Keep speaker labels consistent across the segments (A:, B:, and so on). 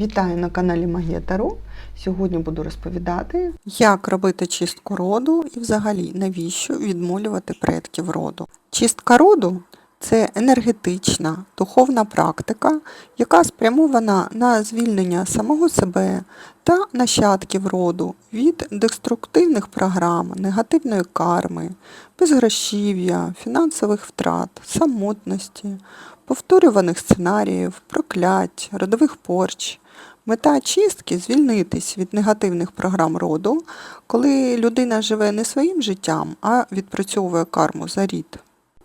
A: Вітаю на каналі Магія Таро. Сьогодні буду розповідати, як робити чистку роду і взагалі навіщо відмолювати предків роду. Чистка роду це енергетична духовна практика, яка спрямована на звільнення самого себе та нащадків роду від деструктивних програм, негативної карми, безгрошів'я, фінансових втрат, самотності, повторюваних сценаріїв, проклять, родових порч. Мета чистки звільнитись від негативних програм роду, коли людина живе не своїм життям, а відпрацьовує карму за рід.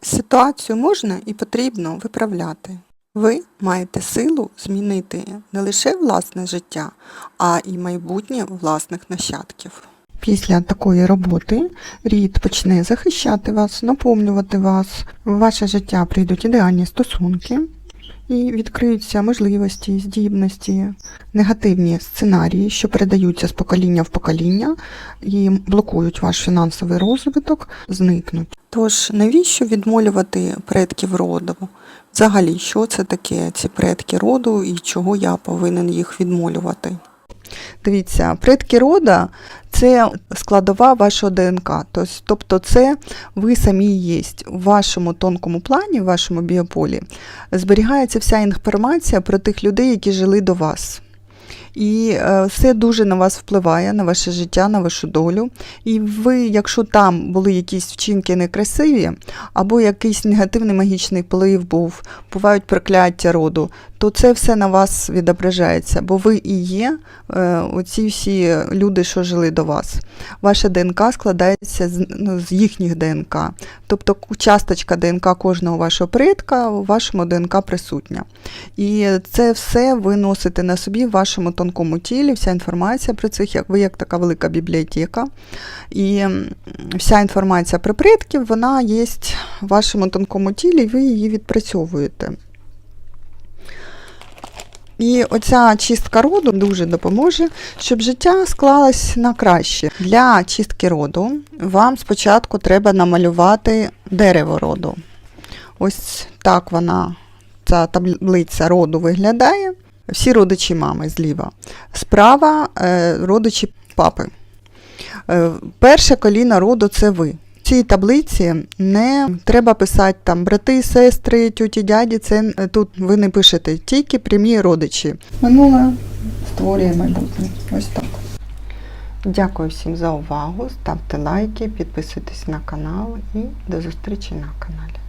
A: Ситуацію можна і потрібно виправляти. Ви маєте силу змінити не лише власне життя, а й майбутнє власних нащадків. Після такої роботи рід почне захищати вас, наповнювати вас. В ваше життя прийдуть ідеальні стосунки і відкриються можливості, здібності, негативні сценарії, що передаються з покоління в покоління і блокують ваш фінансовий розвиток, зникнуть. Тож навіщо відмолювати предків роду? Взагалі, що це таке ці предки роду і чого я повинен їх відмолювати? Дивіться, предки рода це складова вашого ДНК. Тобто це ви самі є. В вашому тонкому плані, в вашому біополі, зберігається вся інформація про тих людей, які жили до вас. І е, все дуже на вас впливає, на ваше життя, на вашу долю. І ви, якщо там були якісь вчинки некрасиві, або якийсь негативний магічний вплив був, бувають прокляття роду, то це все на вас відображається, бо ви і є е, оці всі люди, що жили до вас. Ваша ДНК складається з, ну, з їхніх ДНК. Тобто часточка ДНК кожного вашого предка у вашому ДНК присутня. І це все ви носите на собі в вашому тонкому тілі, вся інформація про цих, як як така велика бібліотека. І вся інформація про предків, вона є в вашому тонкому тілі, і ви її відпрацьовуєте. І оця чистка роду дуже допоможе, щоб життя склалось на краще. Для чистки роду вам спочатку треба намалювати дерево роду. Ось так вона, ця таблиця роду виглядає. Всі родичі мами зліва. Справа е, родичі папи. Е, перше коліно роду це ви. В цій таблиці не треба писати там брати, сестри, тьоті, дяді. Це е, тут ви не пишете, тільки прямі родичі. Минуле створює майбутнє. Ось так. Дякую всім за увагу. Ставте лайки, підписуйтесь на канал і до зустрічі на каналі.